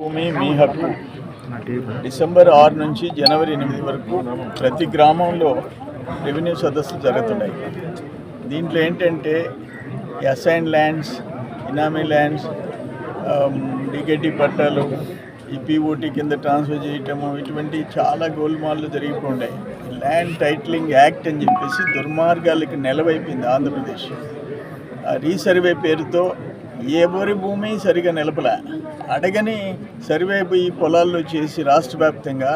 భూమి మీ హక్కు. డిసెంబర్ ఆరు నుంచి జనవరి ఎనిమిది వరకు ప్రతి గ్రామంలో రెవెన్యూ సదస్సులు జరుగుతున్నాయి. దీంట్లో ఏంటంటే అసైన్ ల్యాండ్స్ ఇనామీ ల్యాండ్స్ డికెటి పట్టాలు ఈ పీఓటీ కింద ట్రాన్స్ఫర్ చేయటము ఇటువంటి చాలా గోల్మాల్లు జరిగిపోయి ల్యాండ్ టైటిలింగ్ యాక్ట్ అని చెప్పేసి దుర్మార్గాలకి నెలవైపోయింది ఆంధ్రప్రదేశ్. రీసర్వే పేరుతో ఎవరి భూమి సరిగా నిలపలే. అడగని సరివైపు ఈ పొలాల్లో చేసి రాష్ట్ర వ్యాప్తంగా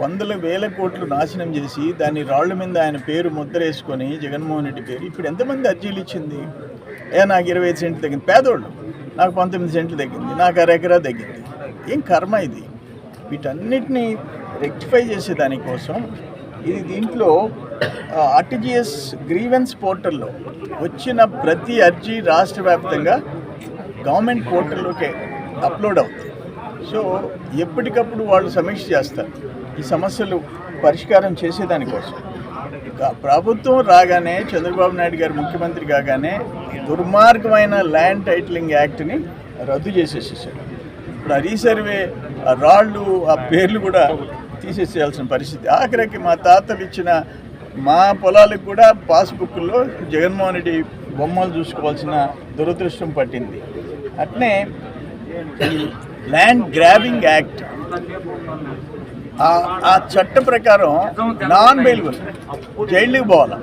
వందల వేల కోట్లు నాశనం చేసి దాని రాళ్ళ మీద ఆయన పేరు ముద్రేసుకొని జగన్మోహన్ రెడ్డి పేరు ఇప్పుడు ఎంతమంది అర్జీలు ఇచ్చింది? ఏ నాకు ఇరవై సెంట్లు తగ్గింది. పేదోళ్ళు. నాకు పంతొమ్మిది సెంట్లు తగ్గింది. నాకు అరెకరా తగ్గింది. ఏం కర్మ ఇది? వీటన్నిటిని రెక్టిఫై చేసే దానికోసం ఇది దీంట్లో ఆర్టీజీఎస్ గ్రీవెన్స్ పోర్టల్లో వచ్చిన ప్రతి అర్జీ రాష్ట్ర వ్యాప్తంగా గవర్నమెంట్ పోర్టల్లోకే అప్లోడ్ అవుతుంది సో ఎప్పటికప్పుడు వాళ్ళు సమీక్ష చేస్తారు. ఈ సమస్యలు పరిష్కారం చేసేదానికోసం. ఇక ప్రభుత్వం రాగానే చంద్రబాబు నాయుడు గారు ముఖ్యమంత్రి కాగానే దుర్మార్గమైన ల్యాండ్ టైటిలింగ్ యాక్ట్ని రద్దు చేసేసేసాడు ఇప్పుడు ఆ రీసర్వే ఆ రాళ్ళు ఆ పేర్లు కూడా తీసేసేయాల్సిన పరిస్థితి. ఆఖరికి మా తాతలు ఇచ్చిన మా పొలాలకు కూడా పాస్బుక్లో జగన్మోహన్ రెడ్డి బొమ్మలు చూసుకోవాల్సిన దురదృష్టం పట్టింది. అట్నే ల్యాండ్ గ్రాబింగ్ యాక్ట్ ఆ- చట్ట ప్రకారం నాన్ బెయిల్బుల్ జైలుకి పోవాలి.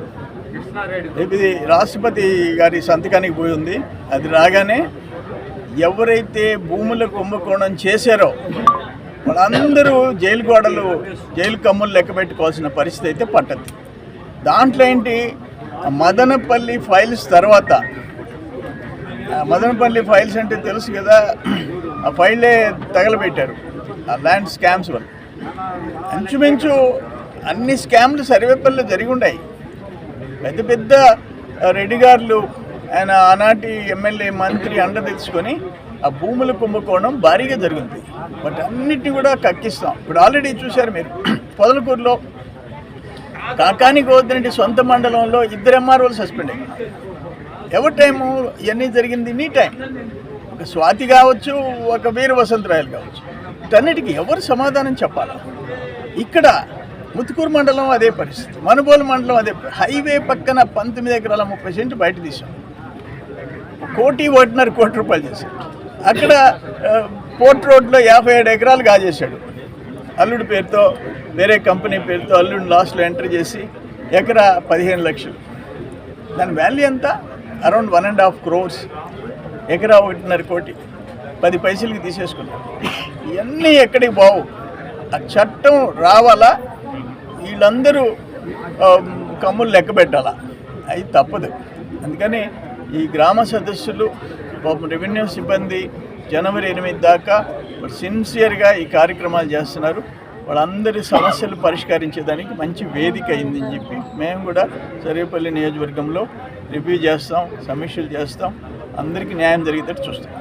ఇది రాష్ట్రపతి గారి సంతకానికి పోయి ఉంది. అది రాగానే ఎవరైతే భూముల కుంభకోణం చేశారో వాళ్ళందరూ జైలు గోడలు జైలు కమ్ములు లెక్క పెట్టుకోవాల్సిన పరిస్థితి అయితే పట్టదు. దాంట్లో ఏంటి? మదనపల్లి ఫైల్స్ తర్వాత. ఆ మదనపల్లి ఫైల్స్ అంటే తెలుసు కదా ఆ ఫైలే తగలబెట్టారు ఆ ల్యాండ్ స్కామ్స్ వల్ల. అంచుమించు అన్ని స్కామ్లు సర్వేపల్లిలో జరిగి ఉన్నాయి పెద్ద పెద్ద రెడ్డి గారులు ఆయన ఆనాటి ఎమ్మెల్యే మంత్రి అండ తెచ్చుకొని ఆ భూముల కుంభకోణం భారీగా జరుగుతుంది బట్ అన్నిటిని కూడా కక్కిస్తాం. ఇప్పుడు ఆల్రెడీ చూశారు మీరు పొదలకూరులో కాకాని గోవర్ధన్ సొంత మండలంలో ఇద్దరు ఎంఆర్ఓలు సస్పెండ్ అయ్యారు ఎవరి టైము ఇవన్నీ జరిగింది నీ టైం ఒక స్వాతి కావచ్చు ఒక వీర వసంతరాయలు కావచ్చు. వీటన్నిటికీ ఎవరు సమాధానం చెప్పాలి? ఇక్కడ ముత్తుకూరు మండలం అదే పరిస్థితి. మనుబోలు మండలం అదే హైవే పక్కన పంతొమ్మిది ఎకరాల ముప్పై సెంటు బయట తీసాం కోటి ఒకటిన్నర కోటి రూపాయలు చేశాడు. అక్కడ పోర్ట్ రోడ్లో యాభై ఏడు ఎకరాలు కాజేశాడు అల్లుడి పేరుతో వేరే కంపెనీ పేరుతో అల్లుడిని లాస్ట్లో ఎంటర్ చేసి ఎకరా పదిహేను లక్షలు. దాని వాల్యూ ఎంత? Around one and half crores. ఎకరా ఒకటిన్నర కోటి. పది పైసలకి తీసేసుకున్నారు. ఇవన్నీ ఎక్కడికి బావు ఆ చట్టం రావాలా? వీళ్ళందరూ కమ్ములు లెక్క పెట్టాలా? అది తప్పదు. అందుకని ఈ గ్రామ సదస్సులు పాపం రెవెన్యూ సిబ్బంది జనవరి ఎనిమిది దాకా సిన్సియర్గా ఈ కార్యక్రమాలు చేస్తున్నారు. వాళ్ళందరి సమస్యలు పరిష్కరించేదానికి మంచి వేదిక అయిందని చెప్పి మేము కూడా సరేపల్లి నియోజకవర్గంలో రివ్యూ చేస్తాం సమీక్షలు చేస్తాం. అందరికీ న్యాయం జరిగేటట్టు చూస్తాం.